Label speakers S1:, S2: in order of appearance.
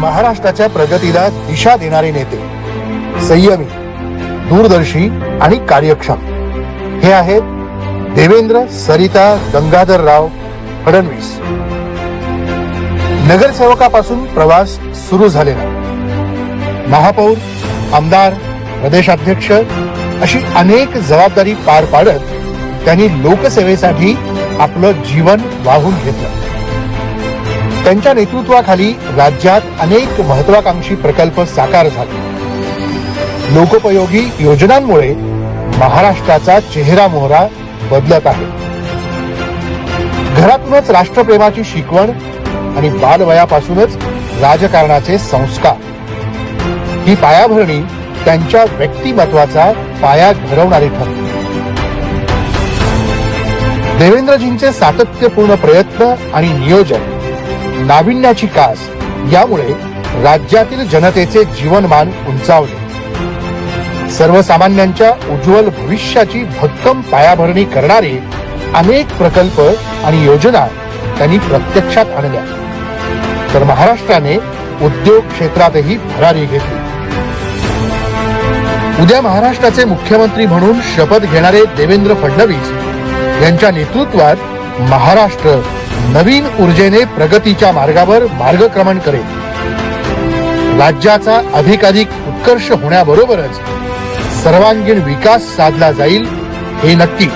S1: महाराष्ट्राच्या प्रगतीला दिशा देणारे नेते संयमी दूरदर्शी आणि कार्यक्षम. हे आहेत देवेंद्र सरिता गंगाधरराव फडणवीस. नगरसेवकापासून प्रवास सुरू झालेला. महापौर आमदार प्रदेशाध्यक्ष अशी अनेक जबाबदारी पार पाडत त्यांनी लोकसेवेसाठी आपलं जीवन वाहून घेतलं. त्यांच्या नेतृत्वाखाली राज्यात अनेक महत्वाकांक्षी प्रकल्प साकार झाले. लोकोपयोगी योजनांमुळे महाराष्ट्राचा चेहरा मोहरा बदलत आहे. घरातूनच राष्ट्रप्रेमाची शिकवण आणि बालवयापासूनच राजकारणाचे संस्कार. ही पायाभरणी त्यांच्या व्यक्तिमत्वाचा पाया घडवणारी ठरली. देवेंद्रजींचे सातत्यपूर्ण प्रयत्न आणि नियोजन नाविन्याची कास यामुळे राज्यातील जनतेचे जीवनमान उंचावले. सर्वसामान्यांच्या उज्ज्वल भविष्याची भक्कम पायाभरणी करणारे अनेक प्रकल्प आणि योजना त्यांनी प्रत्यक्षात आणल्या. तर महाराष्ट्राने उद्योग क्षेत्रातही भरारी घेतली. उद्या महाराष्ट्राचे मुख्यमंत्री म्हणून शपथ घेणारे देवेंद्र फडणवीस यांच्या नेतृत्वात महाराष्ट्र नवीन ऊर्जेने प्रगतीच्या मार्गावर मार्गक्रमण करेल. राज्याचा अधिकाधिक उत्कर्ष होण्याबरोबरच सर्वांगीण विकास साधला जाईल हे नक्की.